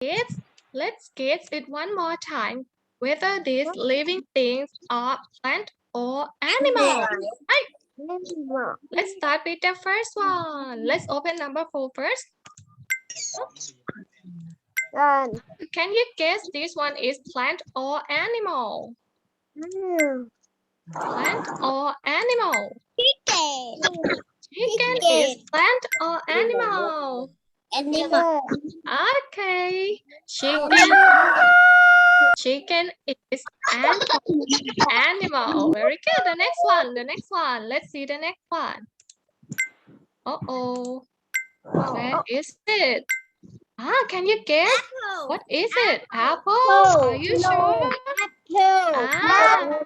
guess let's guess it one more time whether these living things are plant or animal right? Let's start with the first one. Let's open number four first. Can you guess this one is plant or animal? Plant or animal? Chicken. chicken is plant or animal Animal. Okay, chicken. Chicken is an animal. Very good. The next one. The next one. Let's see the next one. Uh oh. Where is it? Ah, can you guess? What is it? Apple? Are you sure? Apple. Ah,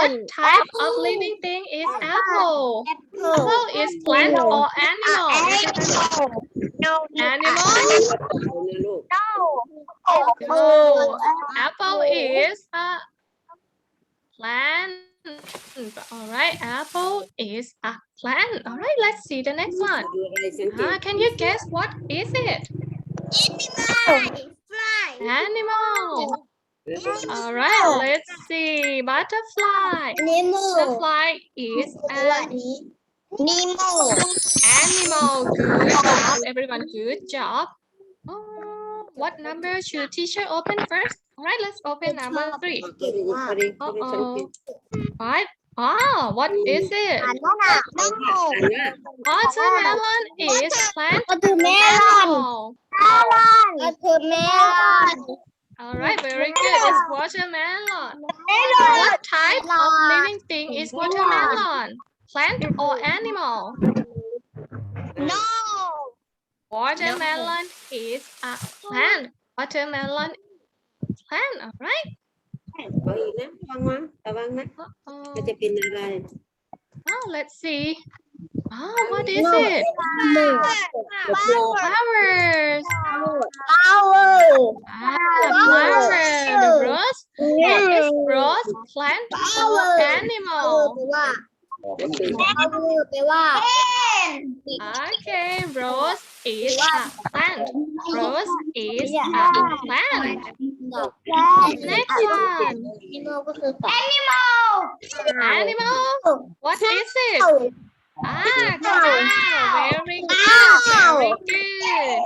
what type of living thing is apple? Apple apple is plant or animal? no animal? No. No. Oh, apple is a plant. All right, apple is a plant. All right, let's see the next one. Uh, can you guess what is it? Animal. Animal. All right, let's see. Butterfly. Animal. Butterfly is a Nemo. Animal. Good job, everyone. Good job. Oh, what number should teacher open first? All right, let's open number three. Uh -oh. Five. Ah, what is it? Watermelon is plant. Watermelon. Watermelon. All right, very good. It's watermelon. What type of living thing is watermelon? Plant or animal? No. Watermelon is a plant. Watermelon plant. All right. เอาอีกนะระวังนะระวังนะ Uh-oh. มันจะเป็นอะไร Oh, let's see. Oh, what is it? Flowers. Flower. Ah, flower. The rose. Is rose plant or animal? แปลว่า Okay, rose is a plant. Rose is a plant. Next one. ก็คือ animal Animal. What is it? Ah, cow. Very good. Very good.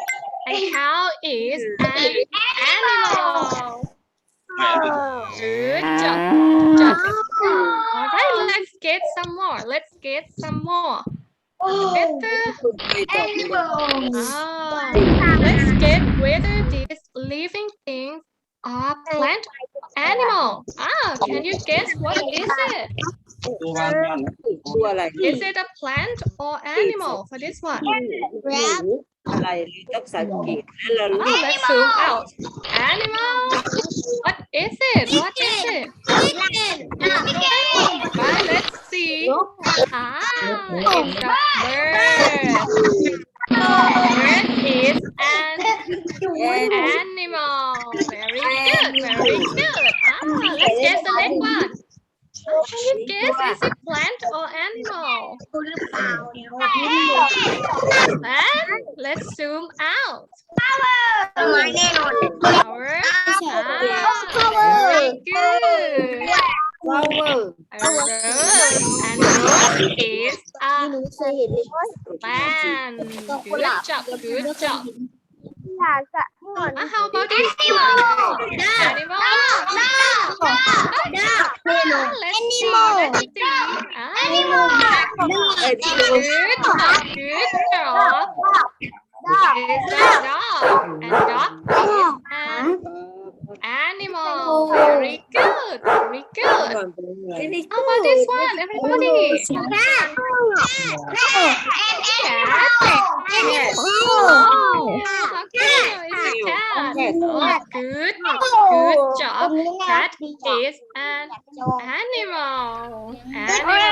A cow is an animal. Good job. job. All right, let's get some more. Let's get some more. Better. ไปต่อไปต่อ Ah, let's get whether these living things are plant or animal. Ah, can you guess what is it? ตัวอะไร Is it a plant or animal for this one? อะไรเราต้องสังเกตแล้วเรา Ah, let's zoom out. Animal. What is it? What is it? Ah, let's see. Ah, it's a bird. Bird is an animal. Very good. Very good. Ah, let's guess the next one. Oh, Can you guess is it plant or animal? Let's zoom out. Flower. Flower. Flower. Good. Flower. A rose is a plant. Good job. Good job. หาสะก่อน how about this animal animal animal animal animal good good dog is a dog and dog is an Animal. Very good. Very good. How about this one, everybody? Cat. Animal. Cat. Oh, good. Good job. Cat is an animal. Animal.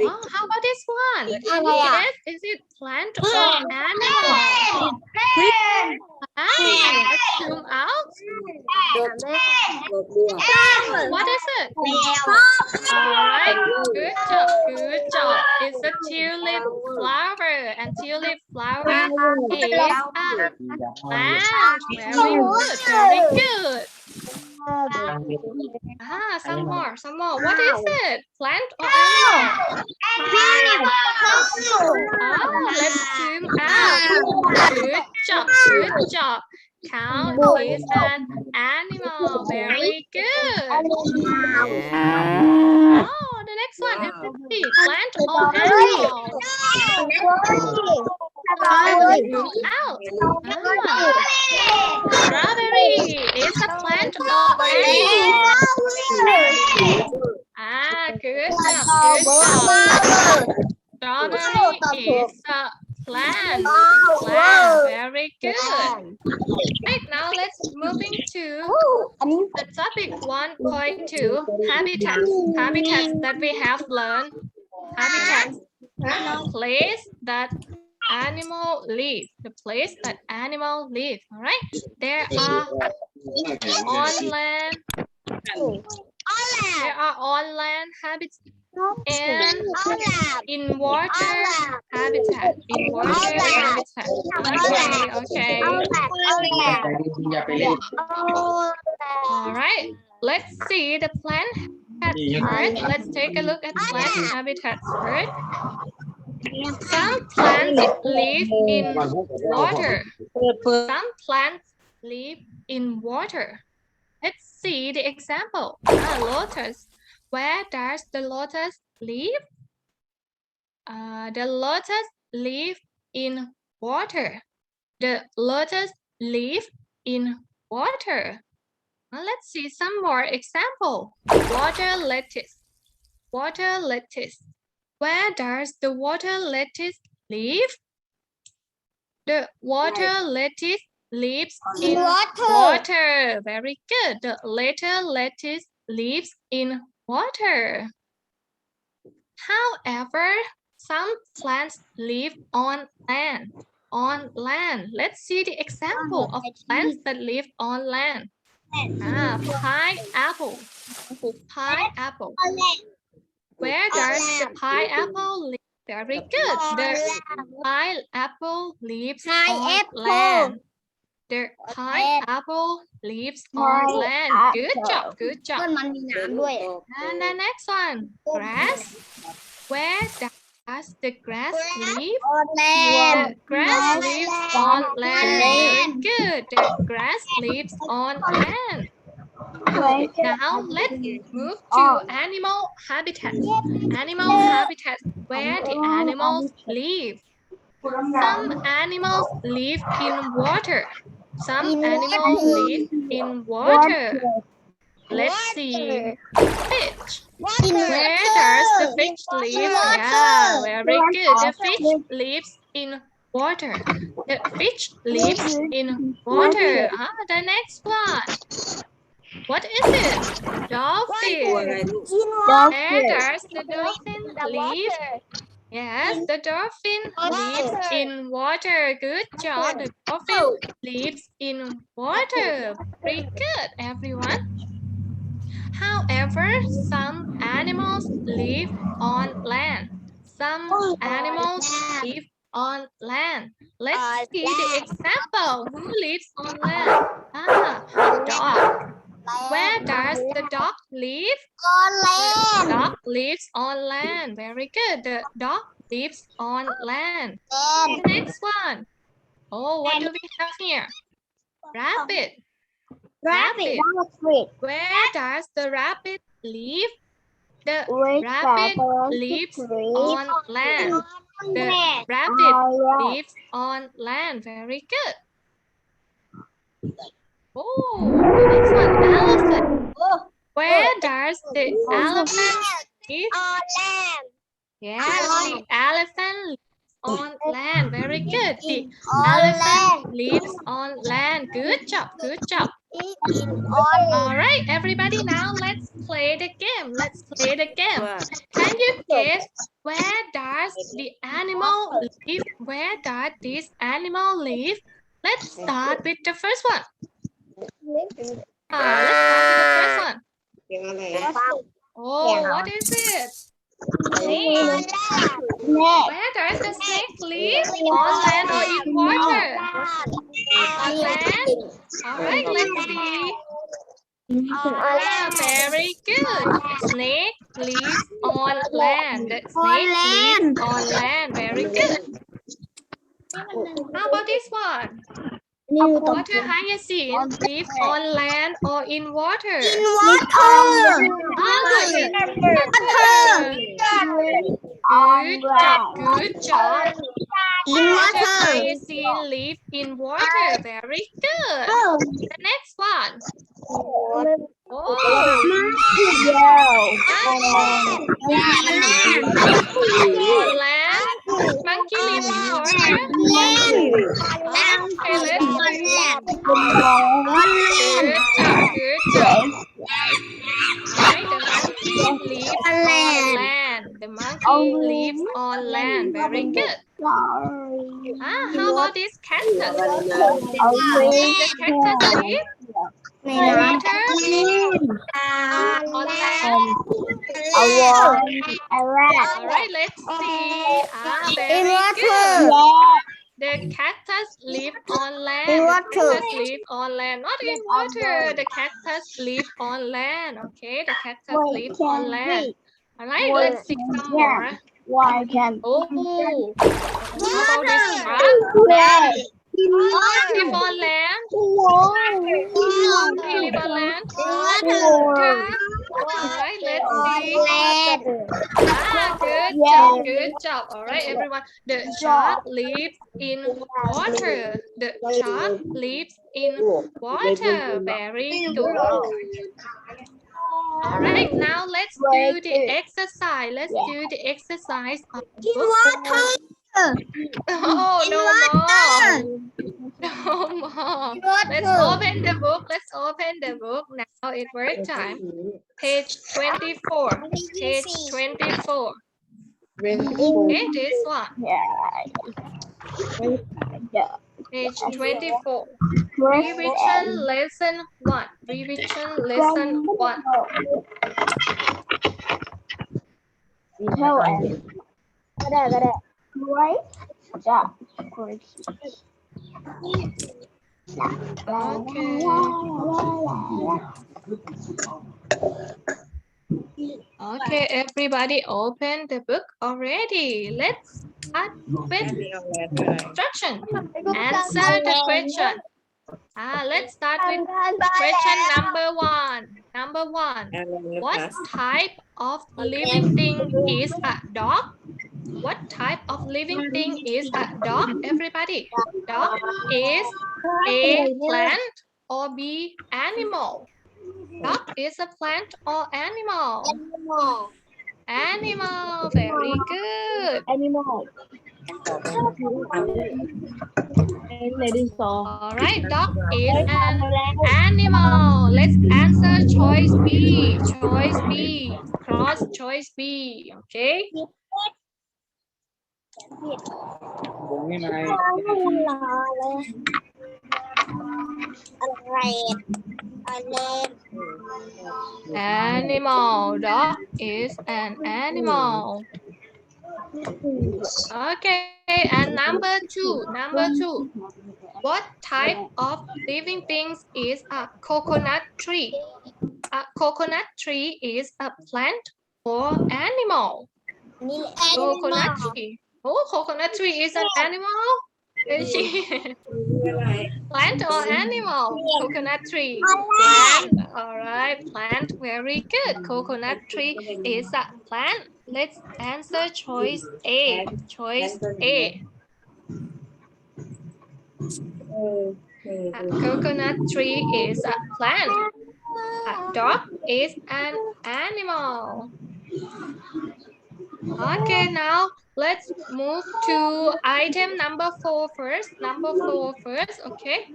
Oh, how about this one? Yes, is it plant or animal? Plant. Let's zoom out. What is it? Alright, good job, good job. It's a tulip flower, and tulip flower is a plant. Very good, very good. Ah, some more, some more. What is it? Plant or animal? Ah, let's zoom out. Good job, good job. Count is an animal. Very good. Oh, the next one is the. Plant or animal? out. Ah, Strawberry. Is a plant. Wow, very good. Right, now let's moving to the topic 1.2, habitats. That we have learned. Habitats. Place that animal live. The place that animal live. All right. There are on land. There are on land habits and in water habitat. In water habitat. Okay. Okay. All right, let's see the plant habitat. Let's take a look at plant habitats first. Some plants live in water. Some plants live in water. Let's see the example. A lotus. Where does the lotus live? Uh, the lotus live in water. The lotus live in water. Let's see some more example. Water lettuce. Water lettuce. Where does the water lettuce live? The water lettuce lives in water. water. Very good. The water lettuce lives in water. However, some plants live on land. On land. Let's see the example of plants that live on land. Ah, pineapple. Pineapple. Where oh, does the pineapple live? Very good. The pineapple lives on land. The pineapple leaves on land. Good job. Good job. And the next one, grass. Where does the grass live? On land. The grass lives on land. Very good. The grass lives on land. Now let's move to animal habitat. Animal habitat where the animals live. Some animals live in water. Some animals live in water. Let's see. Fish. Where does the fish live? Yeah, very good. The fish lives in water. The fish lives in water. Ah, the next one. What is it? Dolphin. Where does the dolphin live? Yes, the dolphin lives in water. Good job. The dolphin lives in water. Pretty good, everyone. However, some animals live on land. Some animals live on land. Let's see the example. Who lives on land? Ah, dog. Where does the dog live? On land. The dog lives on land. Very good. The dog lives on land. Next one. Oh, what do we have here? Rabbit. Rabbit. rabbit. Where does the rabbit live? The rabbit lives on land. The rabbit oh, yeah. lives on land. Very good. Oh, the next one. Where does the elephant live? On land. Yeah, the elephant lives on land. Very good. The elephant lives on land. Good job. Good job. All right, everybody. Now let's play the game. Let's play the game. Can you guess where does the animal live? Where does this animal live? Let's start with the first one. Uh, let's the first one. Oh, what is it? Snake. Where does snake live? On land or in water? On land. All right, let's see. Ah, very good. Snake lives on land. On land. Very good. How about this one? Water hyacinth live on land or in water? Ah, in water. Good job. Good job. Water hyacinth live in water. Very good. The next one. Oh, on land. Monkey live in water. Okay, let's Good job. Good job. Right, the monkey lives on land. The monkey lives on land. Very good. Ah, how about this cactus? Does the cactus live in water? On land? All right, let's see. Ah, very good. The cactus live on land. In The water. cactus live on land, not in water. The cactus live on land. Okay, the cactus live on land. All right, let's see some more. Why can't Oh, how about this? Live on land. Monkey live on land. Water. All right, let's see. Ah, good job, good job. All right, everyone. The shark lives in water. The shark lives in water. Very good. All right, now let's do the exercise. Let's do the exercise the book. Oh, no more. No more. Let's open the book. Let's open the book. Now it's work time. Page 24. Page 24. Okay, this one. Page 24. Revision lesson 1. Revision lesson 1. Tell us. Có đây, Right? Dạ. Okay, everybody open the book already. Let's start with instruction. Answer the question. Ah, let's start with question number one. Number one. What type of living thing is a dog? What type of living thing is a dog? Everybody, dog is A plant or B animal? Dog is a plant or animal? Animal, Animal, very good. Animal. All right, dog is an animal. Let's answer choice B. Choice B. Cross choice B. Okay. Animal. Dog is an animal. Okay, and number two, number two. What type of living things is a coconut tree? A coconut tree is a plant or animal? Coconut tree. Oh, coconut tree is an animal? Is she plant or animal? Coconut tree. Plant. All right, plant. Very good. Coconut tree is a plant. Let's answer choice A. Choice A. A coconut tree is a plant. A dog is an animal. Okay, now let's move to item number four first. Number four first, okay.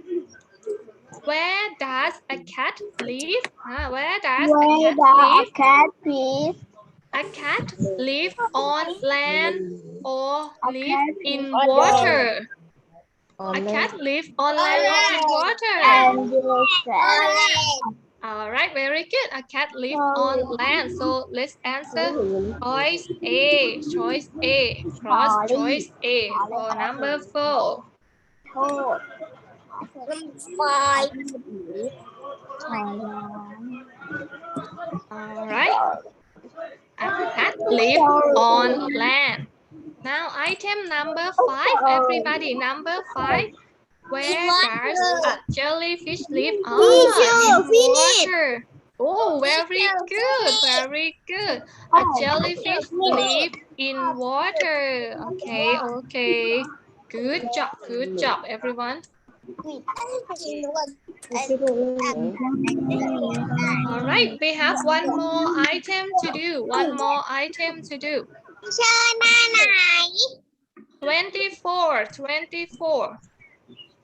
Where does a cat live? Ah, where does a Where cat the live? cat is? A cat live on land or A live in live water? A cat live on land or in water? All right, very good. A cat lives on land. So let's answer choice A, choice A, cross choice A for number four. Five. All right. A cat lives on land. Now item number five, everybody, number five. Where does a jellyfish live on? Sure. Oh, very good, very good. A jellyfish live in water. Okay, okay. Good job, good job, everyone. All right, we have one more item to do. One more item to do. 24, 24.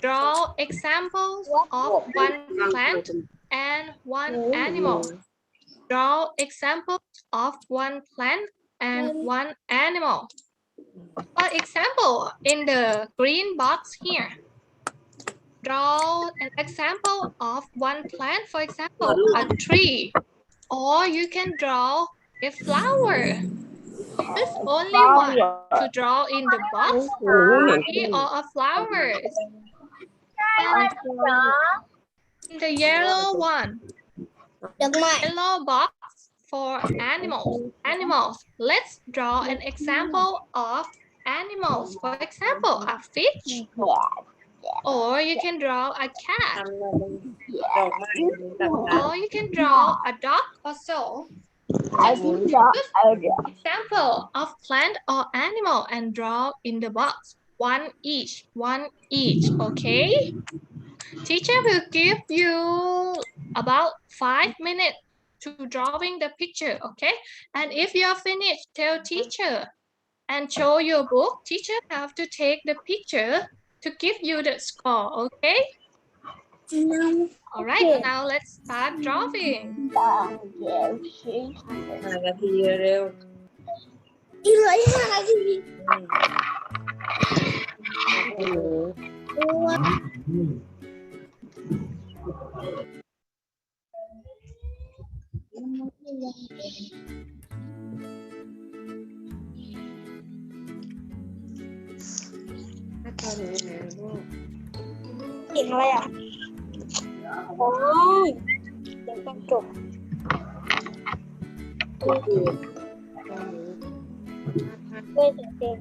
Draw examples of one plant and one animal. Draw examples of one plant and one animal. For example, in the green box here, draw an example of one plant, for example, a tree. Or you can draw a flower. There's only one to draw in the box, tree or a flower. The yellow one. Yellow box for animals. Animals. Let's draw an example of animals. For example, a fish. Or you can draw a cat. Or you can draw a dog or so. Example of plant or animal and draw in the box. One each, one each, okay? Teacher will give you about five minutes to drawing the picture, okay? And if you are finished, tell teacher and show your book. Teacher have to take the picture to give you the score, okay? All right, Okay. now let's start drawing. Ah, ๆ หรือตัวตอนนี้นะลูกเก่งอะไรอะโอ้ยเดี๋ยวต้องจบตัวอื่นตอนนี้ด้วยเสียงเด็ก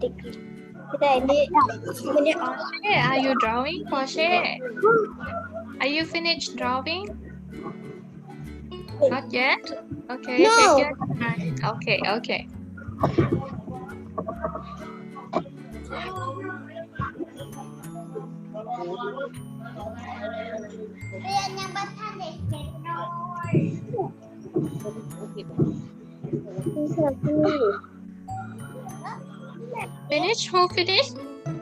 เด็ก Are you drawing? Poshe, are you finished drawing? Not yet? Okay. No. Okay, okay. Finish? Who finished?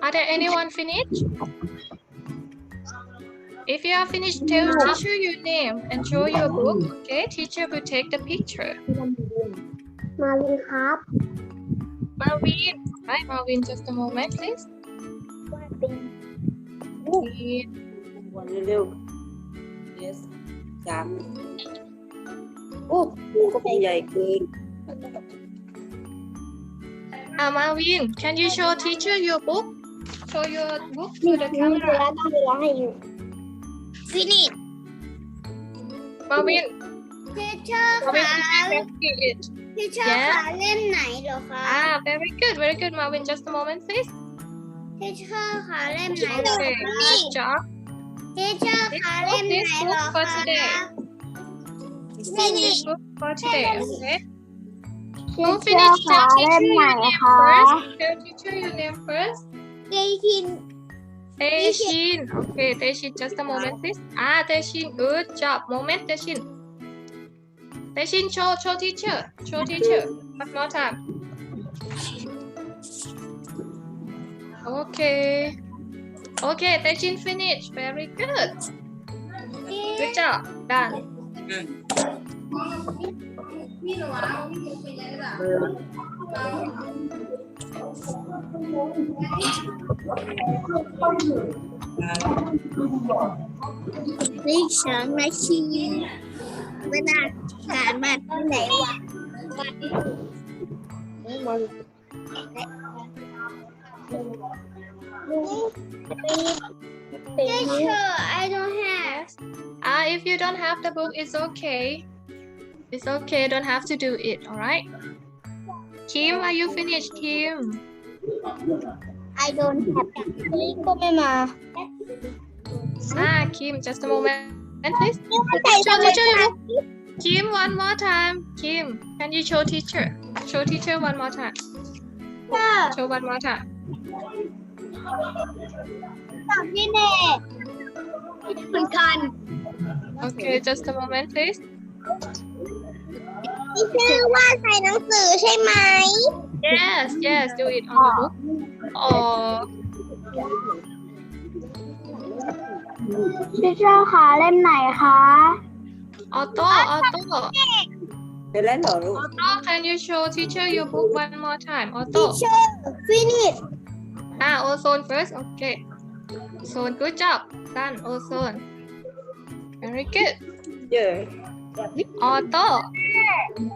Are there anyone finished? If you are finished, tell teacher your name and show your book. Okay, teacher will take the picture. มาวินครับ Marvin, right, Marvin, just a moment, please. ว่าเป็น Marvin. วันเร็วๆ yes สาม โอ้ก็ไป ใหญ่เกิน Uh, Marvin, can you show teacher your book? Show your book นี่ to the มีเว camera. ลาตั้งเวลาให้อยู่ฟินิช Marvin, ทีเชอร์ Marvin, ค่ะ teacher can see it. ทีเชอร์ค่ะเล่มไหนเหรอคะ Ah, very good, very good, Marvin. Just a moment, please. ทีเชอร์ค่ะเล่มไหนเหรอ Okay, คะนี่ good job. ทีเชอร์ค่ะเล่มไหนเหรอ This book for คะ today. ฟินิช This book for today, okay? Who finished? Tell teacher your name first. Tell teacher your name first. 18. Taishin. Okay, Taishin, just a moment, please. Ah, Taishin, good job. Moment, Taishin. Taishin, show, show teacher. Show teacher. One more time. Okay. Okay, Taishin finished. Very good. Good job. Done. นี่ฉันมาชีเวลาการมาที่ไหนวะ Teacher I don't have Ah, if you don't have the book, it's okay. It's okay, don't have to do it, all right? Kim, are you finished, Kim? I don't have that. Ah, Kim, just a moment, please. Show teacher Kim, one more time. Kim, can you show teacher? Show teacher one more time. Yeah. Show one more time. Okay, just a moment, please. นี่ชื่อว่าใส่หนังสือใช่ไหม Yes, yes, do it on the book. Or พี่เจ้าขาเล่มไหนคะ auto, auto. เสร็จแล้วเหรอลูก Auto, can you show teacher your book one more time? Auto. Teacher finish Ah, ozone first. Okay. Ozone, good job. Done. Ozone. Very good. เยอะ ออโต้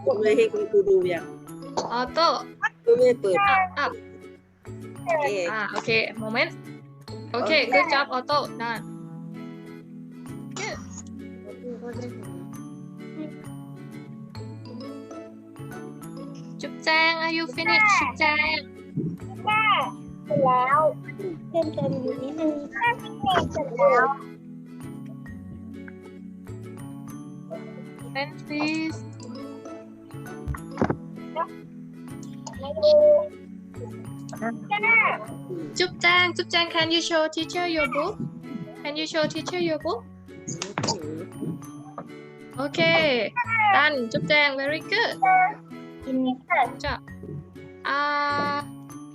ผมเลยให้คุณครูดูยังออโต้คุณไม่เปิดอะโอเคโมเมนต์โอเค good job ออโต้นั่นจุ๊บแจง are you finished จุ๊บแจงแม่เสร็จแล้วเต็มเต็มอยู่นิดนึงแม่เสร็จแล้ว Then please. Chúc Trang, can you show teacher your book? Can you show teacher your book? Okay, done. Chúc Trang, very good. Good job. À,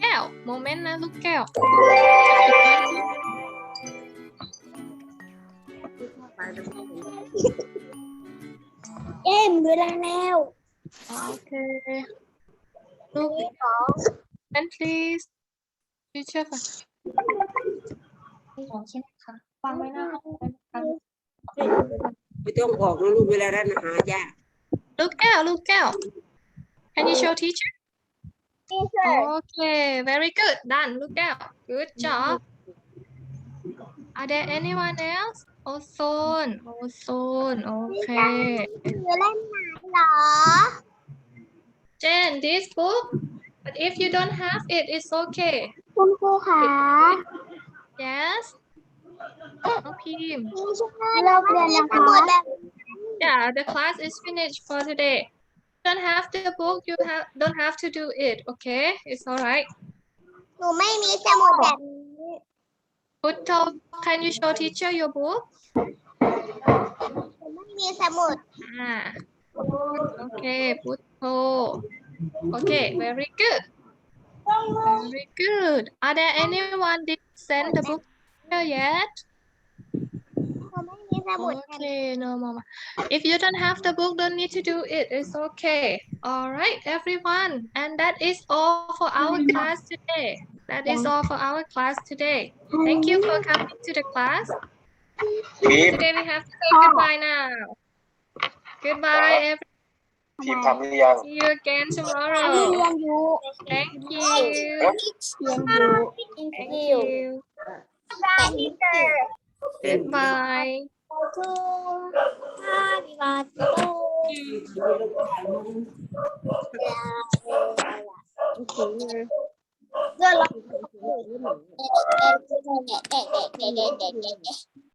kẹo, moment na lúc kẹo. เอ็มเวลาแล้ว Okay. Look, and please. Teacher ค่ะของใช่ไหมคะวางไว้หน้าห้องเลยนะคะ ไม่ต้องออกนะลูกเวลาร้านอาหารยาก Look out, look out. Can you show teacher? Okay, very good. Done. Look out. Good job. Are there anyone else? Ozone. Ozone. Okay. คือเล่มไหนเหรอ Jen, this book. But if you don't have it, it's okay. คุณครูขา Yes. No Pim. เลิกเรียนนะคะ Yeah, the class is finished for today. Don't have the book. You have don't have to do it. Okay, it's all right. หนูไม่มีสมุดแบบ นี้ Putto, can you show teacher your book? หนูไม่มีสมุด Ah. Okay, Putto. Okay, very good. Very good. Are there anyone did send the book here yet? หนูไม่มีสมุด Okay, no mama. If you don't have the book, don't need to do it. It's okay. All right, everyone. And that is all for our class today. That is all for our class today. Thank you for coming to the class. Today we have to say goodbye now. Goodbye, everyone. ทีมทำหรือยัง See you again เรี tomorrow. ยนอยู่ Thank you. เรียนอยู่ Thank you. ที่เจอ Goodbye. ทูฮาบิบาตู เพื่อลอง